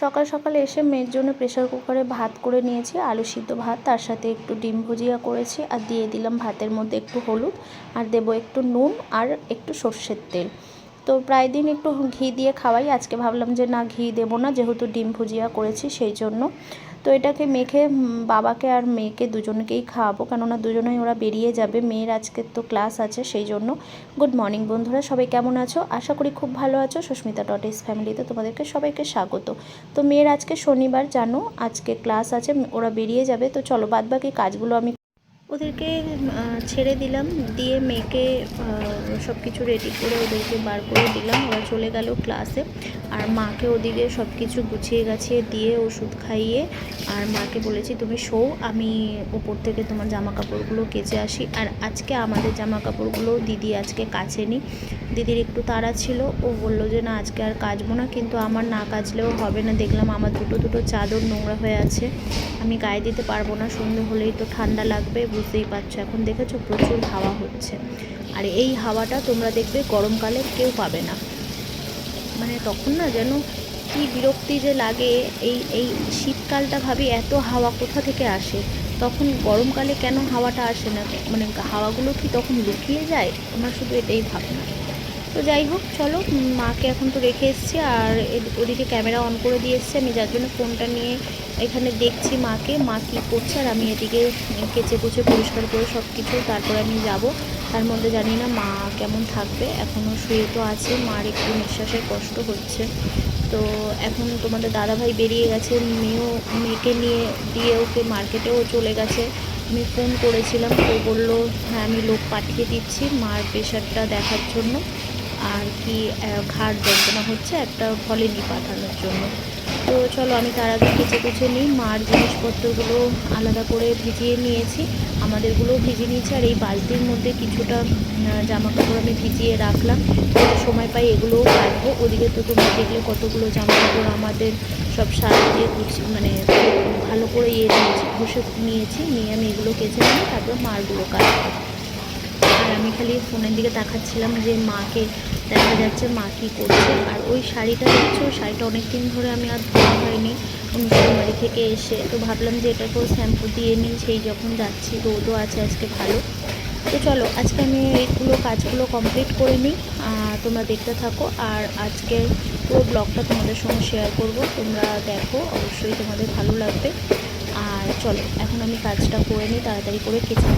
সকাল সকাল এসে মেয়ের জন্য প্রেশার কুকারে ভাত করে নিয়েছি, আলু সিদ্ধ ভাত, তার সাথে একটু ডিম ভুজিয়া করেছি আর দিয়ে দিলাম ভাতের মধ্যে একটু হলুদ আর দেবো একটু নুন আর একটু সর্ষের তেল। তো প্রায় দিন একটু ঘি দিয়ে খাওয়াই, আজকে ভাবলাম যে না ঘি দেবো না, যেহেতু ডিম ভুজিয়া করেছি সেই জন্য। তো এটাকে মেখে বাবাকে আর মেয়েকে দুজনকেই খাওয়াবো। কেননা দুজনেই ওরা বেরিয়ে যাবে। মেয়ের আজকে তো ক্লাস আছে, সেই জন্য। গুড মর্নিং বন্ধুরা, সবাই কেমন আছো? আশা করি খুব ভালো আছো। সুস্মিতা ডট ইস ফ্যামিলিতে তোমাদেরকে সবাইকে স্বাগত। তো মেয়ের আজকে শনিবার, জানো? আজকে ক্লাস আছে, ওরা বেরিয়ে যাবে। তো চলো বাদবাকি কাজগুলো আমি ওদেরকে ছেড়ে দিলাম। দিয়ে মেয়েকে সব কিছু রেডি করে ওদেরকে বার করে দিলাম। ওরা চলে গেল ক্লাসে আর মাকে ওদিকে সব কিছু গুছিয়ে গাছিয়ে দিয়ে ওষুধ খাইয়ে, আর মাকে বলেছি, তুমি শো আমি উপর থেকে তোমার জামা কাপড়গুলো কেচে আসি। আর আজকে আমাদের জামা কাপড়গুলো দিদি আজকে কাছে নি দিদির একটু তাড়া ছিল। ও বলল যে, না, আজকে আর কাচবো না, কিন্তু আমার না কাচলেও হবে না। দেখলাম আমার দুটো দুটো চাদর নোংরা হয়ে আছে। আমি গায়ে দিতে পারব না, সন্ধে হলেই তো ঠান্ডা লাগবে। বুঝতেই পারছ এখন দেখেছ প্রচুর হাওয়া হচ্ছে। আর এই হাওয়াটা তোমরা দেখবে গরমকালে কেউ পাবে না। মানে তখন না যেন কি বিরক্তি যে লাগে, এই এই শীতকালটা ভাবি এত হাওয়া কোথা থেকে আসে? তখন গরমকালে কেন হাওয়াটা আসে না? মানে হাওয়াগুলো কি তখন লুকিয়ে যায়? আমার শুধু এটাই ভাবনা। তো যাই হোক, চলো মাকে এখন তো রেখে এসেছি আর ওদিকে ক্যামেরা অন করে দিয়ে এসছি। আমি যার জন্য ফোনটা নিয়ে এখানে দেখছি মাকে, মা কী করছে আর আমি এদিকে কেচে কুচে পরিষ্কার করে সব কিছু তারপরে আমি যাব। তার মধ্যে জানি না মা কেমন থাকবে এখনও শুয়ে তো আছে। মার একটু নিঃশ্বাসের কষ্ট হচ্ছে। তো এখন তোমাদের দাদাভাই বেরিয়ে গেছে, মেয়েও, মেয়েকে নিয়ে দিয়ে ওকে মার্কেটেও চলে গেছে। আমি ফোন করেছিলাম তো বলল হ্যাঁ আমি লোক পাঠিয়ে দিচ্ছি মার প্রেশারটা দেখার জন্য। আর কি ঘাড় যন্ত্রণা হচ্ছে একটা ভলিনি পাঠানোর জন্য। তো চলো আমি তার আগে কেচে কুচে নিই। মার জিনিসপত্রগুলো আলাদা করে ভিজিয়ে নিয়েছি। আমাদেরগুলোও ভিজিয়ে নিয়েছি। আর এই বালতির মধ্যে কিছুটা জামা কাপড় আমি ভিজিয়ে রাখলাম। সময় পাই এগুলোও কাটবো। ওদিকে তো তোমরা দেখলে কতগুলো জামা কাপড় আমাদের সব সার দিয়ে গুছি মানে ভালো করে ইয়ে নিয়েছি, ঘষে নিয়েছি। নিয়ে আমি এগুলো কেচে নিই তারপর মারগুলো কাটবো। আর আমি খালি ফোনের দিকে তাকাচ্ছিলাম যে মাকে দেখা যাচ্ছে, মা কী করছে। আর ওই শাড়িটা দেখছ? শাড়িটা অনেক দিন ধরে আমি আর ধোয়া হয়নি। অনুষ্ঠান বাড়ি থেকে এসে, তো ভাবলাম যে এটাকেও শ্যাম্পু দিয়ে নিই, সেই যখন যাচ্ছি, রোদও আছে আজকে ভালো। তো চলো, আজকে আমি এইগুলো কাজগুলো কমপ্লিট করে নিই তোমরা দেখতে থাকো। আর আজকে পুরো ব্লগটা তোমাদের সঙ্গে শেয়ার করব। তোমরা দেখো, অবশ্যই তোমাদের ভালো লাগবে। আর চলো, এখন আমি কাজটা করে নিই, তাড়াতাড়ি করে কেচে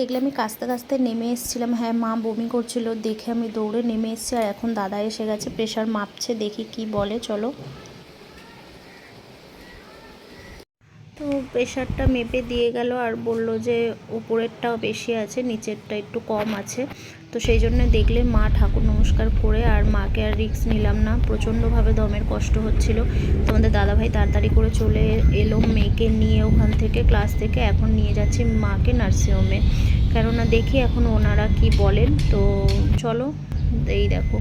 দেখলে আমি কাস্তে কাস্তে নেমে এসেছিলাম। হ্যাঁ মা বমি করছিল, দেখে আমি দৌড়ে নেমে এসেছি আর এখন দাদা এসে গেছে, প্রেশার মাপছে, দেখি কি বলে, চলো। তো প্রেশারটা মেপে দিয়ে গেল আর বলল যে উপরেরটাও বেশি আছে, নিচেরটা একটু কম আছে। তো সেই জন্য দেখলে মা ঠাকুর নমস্কার করে আর মাকে আর রিক্স নিলাম না। প্রচণ্ডভাবে দমের কষ্ট হচ্ছিল। তোমাদের দাদাভাই তাড়াতাড়ি করে চলে এলো মেয়েকে নিয়ে ওখান থেকে ক্লাস থেকে। এখন নিয়ে যাচ্ছি মাকে নার্সিংহোমে কেননা দেখি এখন ওনারা কি বলেন। তো চলো, এই দেখো।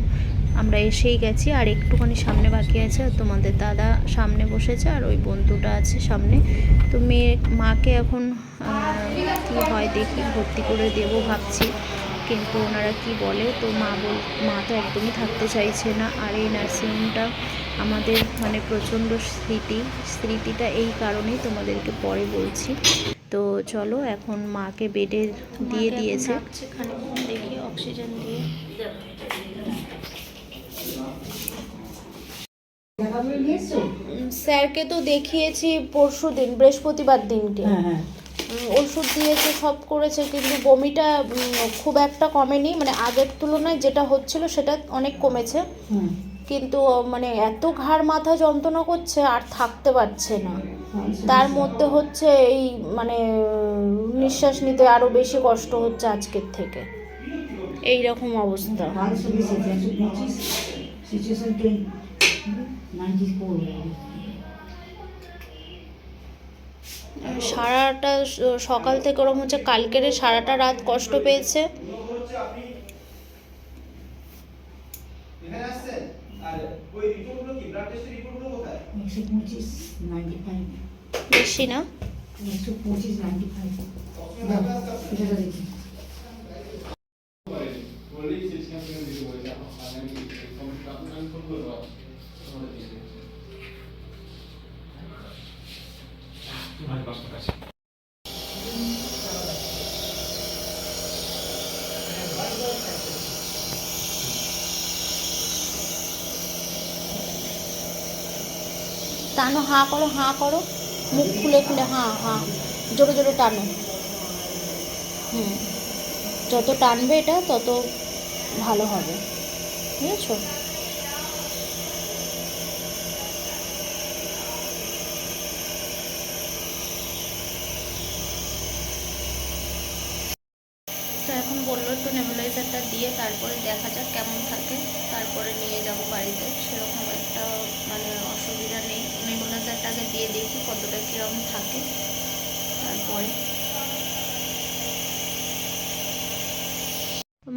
আমরা এসেই গেছি আর একটুখানি সামনে বাকি আছে। আর তোমাদের দাদা সামনে বসেছে আর ওই বন্ধুটা আছে সামনে। তো মেয়ে মাকে এখন কী হয় দেখি ভর্তি করে দেবো ভাবছি। কিন্তু ওনারা কি বলে তো মা বল মা তো একদমই থাকতে চাইছে না। আর এই নার্সিংহোমটা আমাদের মানে প্রচণ্ড স্মৃতি স্মৃতিটা এই কারণেই তোমাদেরকে পরে বলছি। তো চলো এখন মাকে বেডে দিয়ে দিয়েছে। দেখি অক্সিজেন দিয়ে স্যারকে তো দেখিয়েছি পরশু দিন বৃহস্পতিবার দিনকে হ্যাঁ হ্যাঁ ওষুধ দিয়েছে সব করেছে কিন্তু বমিটা খুব একটা কমেনি মানে আগের তুলনায় যেটা হচ্ছিল সেটা অনেক কমেছে হুম কিন্তু মানে এত ঘাড় মাথা যন্ত্রণা করছে আর থাকতে পারছে না আচ্ছা। তার মধ্যে হচ্ছে এই মানে নিঃশ্বাস নিতে আরও বেশি কষ্ট হচ্ছে আজকের থেকে এই রকম অবস্থা সারাটা সকাল থেকে ওরকম হচ্ছে কালকের সারাটা রাত কষ্ট পেয়েছে। বেশি না? তোমার কষ্ট আছে টানো, হাঁ করো হাঁ করো। মুখ খুলে খুলে, হাঁ হাঁ। জোরে জোরে টানো। হুম। যত টানবে এটা, তত ভালো হবে। বুঝেছ তো এখন বলল একটু নেবুলাইজারটা দিয়ে তারপরে দেখা যাক কেমন থাকে তারপরে নিয়ে যাব বাড়িতে। সেরকম একটা মানে অসুবিধা নেই। নেবুলাইজারটাকে দিয়ে দেখি কতটা কীরকম থাকে তারপরে।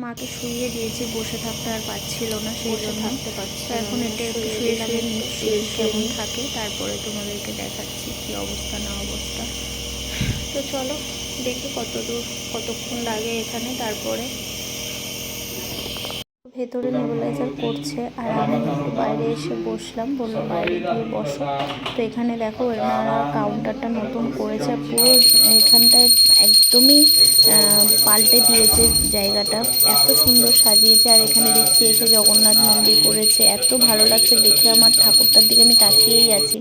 মাকে শুইয়ে দিয়েছি বসে থাকতে আর পাচ্ছিল না সেই জন্য। থাকতে পারছি এখন এটা একটু শুয়ে শুয়ে নিচ্ছি কেমন থাকে তারপরে তোমাদেরকে দেখাচ্ছি কি অবস্থা না অবস্থা। তো চলো দেখি কত দূর কতক্ষণ লাগে এখানে তারপরে ভেতরে নেবুলাইজার করছে আর আমি বাইরে এসে বসলাম, বলল বাইরে গিয়ে বসো। তো এখানে দেখো এনারা কাউন্টারটা নতুন করেছে পুরো এখানটায় একদমই পাল্টে দিয়েছে জায়গাটা। এত সুন্দর সাজিয়েছে, আর এখানে দেখছি এসে জগন্নাথ মন্দির করেছে। এত ভালো লাগছে দেখে আমার ঠাকুরটার দিকে আমি তাকিয়েই আছি।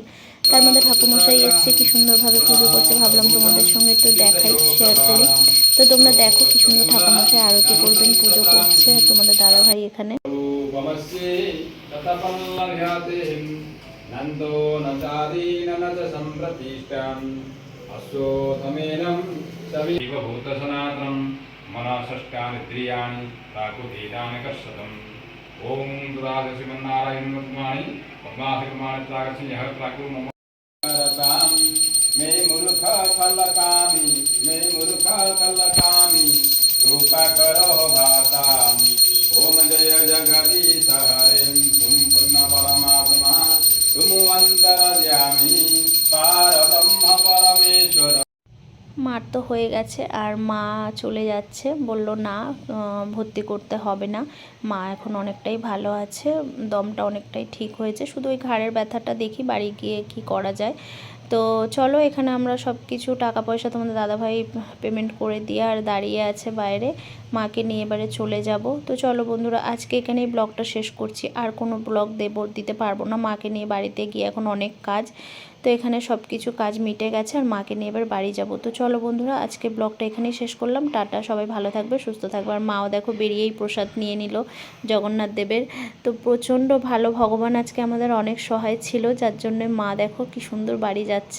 তার মধ্যে ঠাকুরমশাই এসছে, কি সুন্দরভাবে পুজো করছে, ভাবলাম তোমাদের সঙ্গে একটু দেখাই শেয়ার করি। তো তোমরা দেখো কি সুন্দর ঠাকুরমশাই আরতি করবেন, পুজো করছে, তোমাদের দাদাভাই এখানে। রূপমস্যে ততপল্লভ্যাতিহিম নন্দো ন চাদীন ন চ সম্প্রতিষ্টাম অশ্বতমেনম সবিব ভূত সনাতনম মনষষ্টানিন্দ্রিয়াণি প্রাকুতীতানি কর্ষতম ওম দুরাজসিমন্নারায়ণ মুদ্মানি मैं मूर्ख कलकामी मैं मूर्ख कलकामी रूपा करो भाताम ओम जय जगदीश हरिम तुम पूर्ण परमात्मा तुम अंतरजामी पार ब्रह्म परमेश्वर মার তো হয়ে গেছে আর মা চলে যাচ্ছে বলল না আহ, ভর্তি করতে হবে না মা এখন অনেকটাই ভালো আছে দমটা অনেকটাই ঠিক হয়েছে শুধু ওই ঘাড়ের ব্যথাটা দেখি বাড়ি গিয়ে কি করা যায় তো চলো এখানে আমরা সব কিছু টাকা পয়সা তোমাদের দাদাভাই পেমেন্ট করে দিয়ে আর দাঁড়িয়ে আছে বাইরে। মাকে নিয়ে এবারে চলে যাব। তো চলো বন্ধুরা, আজকে এখানেই ব্লগটা শেষ করছি। আর কোনো ব্লগ দেব, দিতে পারব না। মাকে নিয়ে বাড়িতে গিয়ে এখন অনেক কাজ। তো এখানে সব কিছু কাজ মিটে গেছে আর মাকে নিয়ে এবার বাড়ি যাব। তো চলো বন্ধুরা, আজকে ব্লগটা এখানেই শেষ করলাম। টাটা, সবাই ভালো থাকবে, সুস্থ থাকবে। আর মাও দেখো বেরিয়েই প্রসাদ নিয়ে নিল জগন্নাথ দেবের। তো প্রচণ্ড ভালো, ভগবান আজকে আমাদের অনেক সহায় ছিল, যার জন্য মা দেখো কি সুন্দর বাড়ি যাচ্ছে।